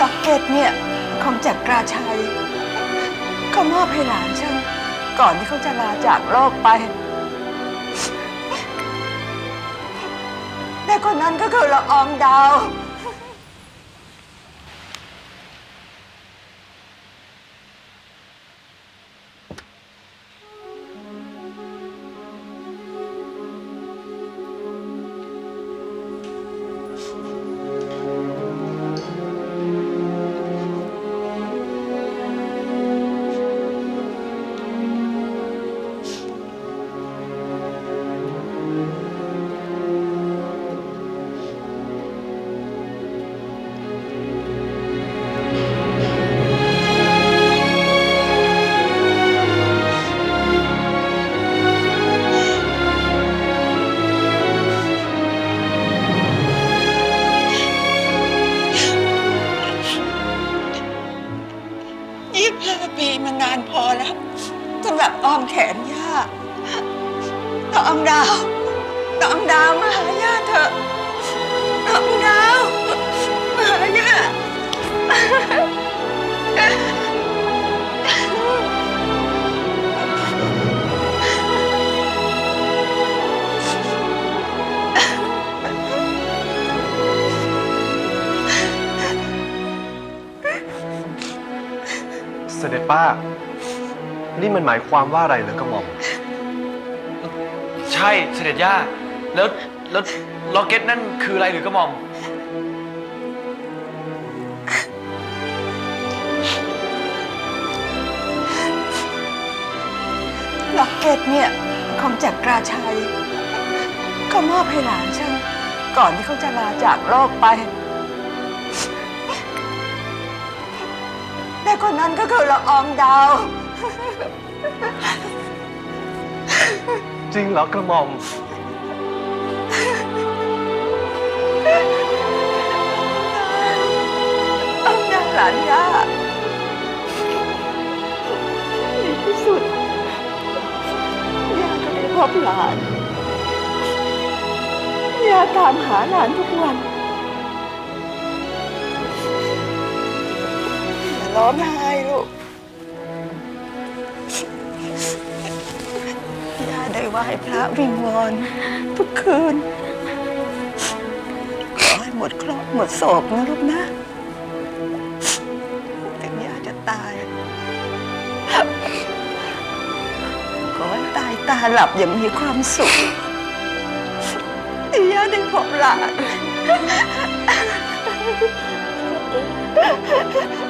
ล็อกเก็ตเนี่ยของจักราชัย เขามอบให้หลานฉัน ก่อนที่เขาจะลาจากโลกไป แต่คนนั้นก็คือละอองดาว มานานพอแล้วสำหรับอ้อมแขนย่าน้องอมดาวน้องอมดาวมาหาย่าเถอะ เสด็จป้า นี่มันหมายความว่าอะไรเหรอกระหม่อม ใช่เสด็จย่า แล้วแล้วล็อกเก็ตนั่นคืออะไรหรือกระหม่อม ล็อกเก็ตเนี่ยของจักรราชัยเขามอบให้หลานฉันก่อนที่เขาจะลาจากโลกไป คนนั้นก็คือละอองดาว จริงเหรอกระหม่อมเอาหน้าหลานย่าในที่สุดย่าก็ได้พบหลานย่าตามหาหลานทุกวัน ร้องไห้ลูกย่าได้ไหว้พระวิงวอนทุกคืน ขอให้หมดเคราะห์หมดโศกนะลูกนะ ถึงย่าจะตาย ขอให้ตายตาหลับอย่างมีความสุขที่ย่าได้พบหลานละ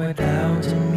ต่อด